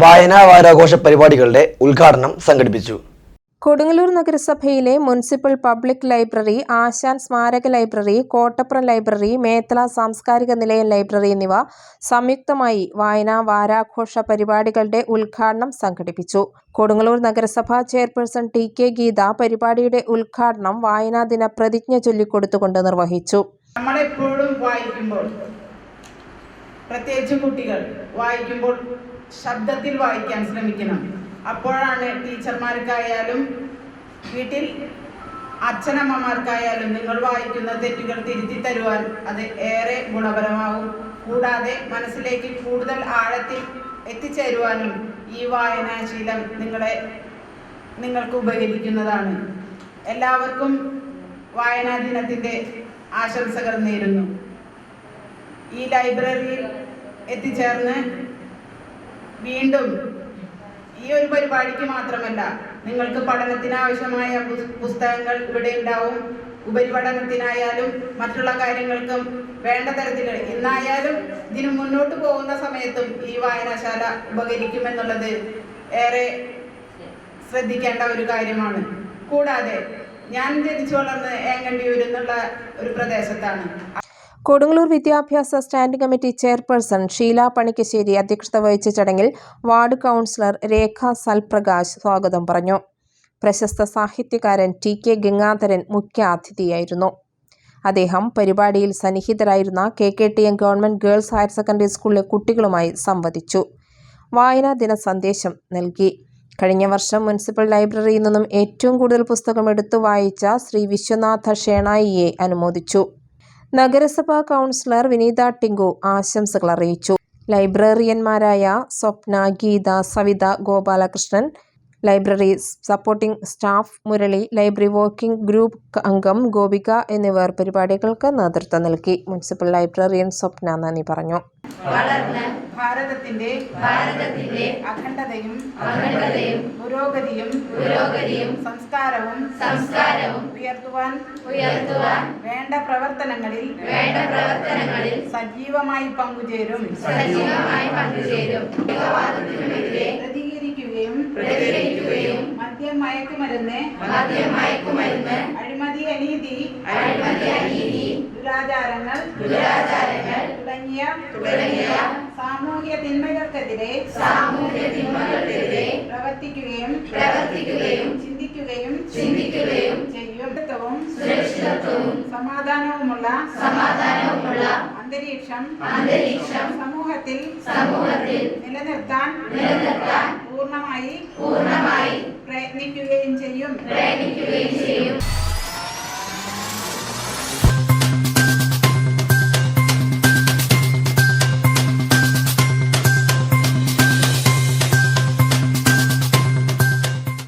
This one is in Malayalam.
വായനാ വാരാഘോഷ പരിപാടികളുടെ ഉദ്ഘാടനം സംഘടിപ്പിച്ചു. കൊടുങ്ങല്ലൂർ നഗരസഭയിലെ മുനിസിപ്പൽ പബ്ലിക് ലൈബ്രറി ആശാൻ സ്മാരക ലൈബ്രറി കോട്ടപ്പുറം ലൈബ്രറി മേത്തല സാംസ്കാരിക നിലയം ലൈബ്രറി എന്നിവ സംയുക്തമായി വായനാ വാരാഘോഷ പരിപാടികളുടെ ഉദ്ഘാടനം സംഘടിപ്പിച്ചു. കൊടുങ്ങല്ലൂർ നഗരസഭ ചെയർപേഴ്സൺ ടി കെ ഗീത പരിപാടിയുടെ ഉദ്ഘാടനം വായനാ ദിന പ്രതിജ്ഞ ചൊല്ലിക്കൊടുത്തുകൊണ്ട് നിർവഹിച്ചു. നമ്മളെപ്പോഴും വായിക്കുമ്പോൾ പ്രത്യേകിച്ച് കുട്ടികൾ വായിക്കുമ്പോൾ ശബ്ദത്തിൽ വായിക്കാൻ ശ്രമിക്കണം. അപ്പോഴാണ് ടീച്ചർമാർക്കായാലും വീട്ടിൽ അച്ഛനമ്മമാർക്കായാലും നിങ്ങൾ വായിക്കുന്ന തെറ്റുകൾ തിരുത്തി തരുവാൻ അത് ഏറെ ഗുണപരമാവും. കൂടാതെ മനസ്സിലേക്ക് കൂടുതൽ ആഴത്തിൽ എത്തിച്ചേരുവാനും ഈ വായനാശീലം നിങ്ങളെ നിങ്ങൾക്ക് ഉപകരിക്കുന്നതാണ്. എല്ലാവർക്കും വായനാ ദിനത്തിന്റെ ആശംസകൾ നേരുന്നു. ഈ ലൈബ്രറിയിൽ എത്തിച്ചേർന്ന് വീണ്ടും ഈ ഒരു പരിപാടിക്ക് മാത്രമല്ല നിങ്ങൾക്ക് പഠനത്തിന് ആവശ്യമായ പുസ്തകങ്ങൾ ഇവിടെ ഉണ്ടാവും. ഉപരിപഠനത്തിനായാലും മറ്റുള്ള കാര്യങ്ങൾക്കും വേണ്ട തരത്തിൽ. ഇന്നായാലും ഇതിനു മുന്നോട്ട് പോകുന്ന സമയത്തും ഈ വായനശാല ഉപകരിക്കുമെന്നുള്ളത് ഏറെ ശ്രദ്ധിക്കേണ്ട ഒരു കാര്യമാണ്. കൂടാതെ ഞാൻ ജനിച്ചു വളർന്ന് ഏങ്ങണ്ടിയൂർ എന്നുള്ള ഒരു പ്രദേശത്താണ്. കൊടുങ്ങല്ലൂർ വിദ്യാഭ്യാസ standing committee chairperson Sheela Panikkassery അധ്യക്ഷത വഹിച്ച ചടങ്ങിൽ വാർഡ് കൗൺസിലർ രേഖ സൽപ്രകാശ് സ്വാഗതം പറഞ്ഞു. പ്രശസ്ത സാഹിത്യകാരൻ ടി കെ ഗംഗാധരൻ മുഖ്യ അതിഥിയായിരുന്നു. അദ്ദേഹം പരിപാടിയിൽ സന്നിഹിതരായിരുന്ന K K T M government girls higher secondary സ്കൂളിലെ കുട്ടികളുമായി സംവദിച്ചു. വായനാ ദിന സന്ദേശം നൽകി. കഴിഞ്ഞ വർഷം മുനിസിപ്പൽ ലൈബ്രറിയിൽ നിന്നും ഏറ്റവും കൂടുതൽ പുസ്തകം എടുത്തു വായിച്ച ശ്രീ വിശ്വനാഥ ഷേണായിയെ അനുമോദിച്ചു. നഗരസഭാ കൗൺസിലർ വിനീത ടിങ്കു ആശംസകൾ അറിയിച്ചു. ലൈബ്രറിയന്മാരായ Swapna Geetha Savitha Gopalakrishnan library supporting staff Murali library working group അംഗം ഗോപിക എന്നിവർ പരിപാടികൾക്ക് നേതൃത്വം നൽകി. മുനിസിപ്പൽ ലൈബ്രറിയൻ സ്വപ്ന നന്ദി പറഞ്ഞു. ഭാരതത്തിന്റെ ഭാരതത്തിന്റെ അഖണ്ഡതയും അഖണ്ഡതയും പുരോഗതിയും പുരോഗതിയും സംസ്കാരവും സംസ്കാരവും ഉയർത്തുവാൻ ഉയർത്തുവാൻ വേണ്ട പ്രവർത്തനങ്ങളിൽ വേണ്ട പ്രവർത്തനങ്ങളിൽ സജീവമായി പങ്കുചേരും. സജീവമായി പങ്കുചേരും. പ്രതികരിക്കുകയും പ്രതികരിക്കുകയും മദ്യം മയക്കുമരുന്ന് മദ്യം മയക്കുമരുന്ന് അഴിമതി അനീതി അഴിമതി അനീതി ദുരാചാരങ്ങൾ ദുരാചാരങ്ങൾ തുടങ്ങിയ തുടങ്ങിയ സാമൂഹ്യ തിന്മകൾക്കെതിരെ സാമൂഹ്യ തിന്മകൾക്കെതിരെ പ്രവർത്തിക്കുകയും പ്രവർത്തിക്കുകയും ചിന്തിക്കുകയും ചിന്തിക്കുകയും ചെയ്യും. സുരക്ഷിതത്വവും സമാധാനവുമുള്ള സമാധാനവുമുള്ള അന്തരീക്ഷം അന്തരീക്ഷം സമൂഹത്തിൽ സമൂഹത്തിൽ നിലനിർത്താൻ